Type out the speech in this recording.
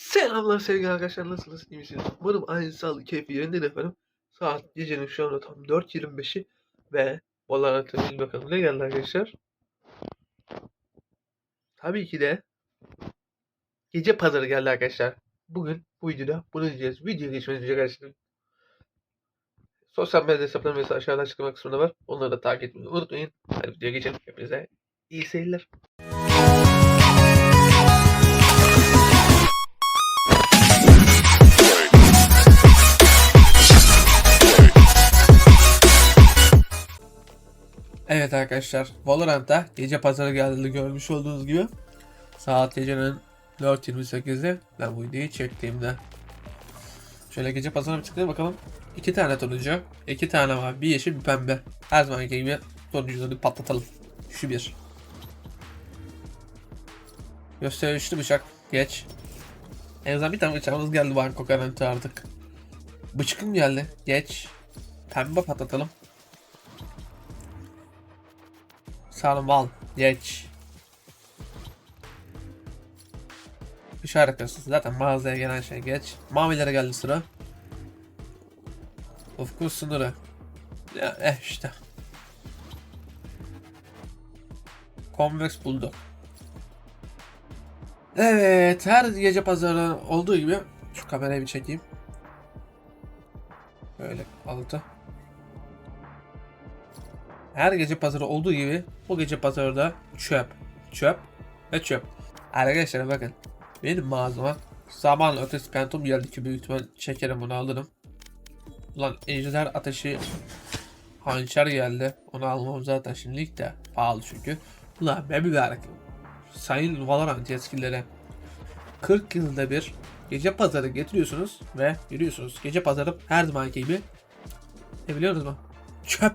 Selamlar sevgili arkadaşlar nasılsınız iyi misiniz? Umarım aynı sağlık keyfi yerindedir efendim. Saat gecenin şu anda tam 4.25'i ve Valorant'ın bil bakalım ne geldi arkadaşlar? Tabii ki de gece pazarı geldi arkadaşlar. Bugün bu videoda bunu diyeceğiz. Videoya geçmeden önce arkadaşlar sosyal medya hesaplarım mesela aşağıda açıklama kısmında var. Onları da takip etmeyi unutmayın. Hadi videoya geçelim. Hepinize iyi seyirler. Evet arkadaşlar Valorant'ta gece pazarı geldiğini görmüş olduğunuz gibi saat gecenin 4.28'de ben bu videoyu çektiğimde. Şöyle gece pazarına bir tıklayalım bakalım. İki tane turuncu iki tane var bir yeşil bir pembe. Her zaman gibi turuncuları patlatalım. Şu bir. Gösterişli bıçak geç. En azından bir tane bıçağımız geldi banko garanti artık. Bıçkım geldi geç. Pembe patlatalım Sarmal. Geç. İşaret Zaten mağazaya gelen şey geç. Mavilere geldi sıra. Ufku sınırı. Ya eh işte. Convex buldu. Evet, her gece pazarı olduğu gibi şu kamerayı bir çekeyim. Böyle altı. Her gece pazarı olduğu gibi bu gece pazarı da çöp, çöp ve çöp. Arkadaşlar bakın benim mağazama zaman ötesi pentum geldi ki büyük ihtimal çekerim bunu alırım. Ulan ejder ateşi hançer geldi. Onu almam zaten şimdilik de pahalı çünkü. Ulan be mübarek. Sayın Valorant yetkilileri 40 yılda bir gece pazarı getiriyorsunuz ve yürüyorsunuz. Gece pazarı her zamanki gibi ne biliyorsunuz mu? Çöp.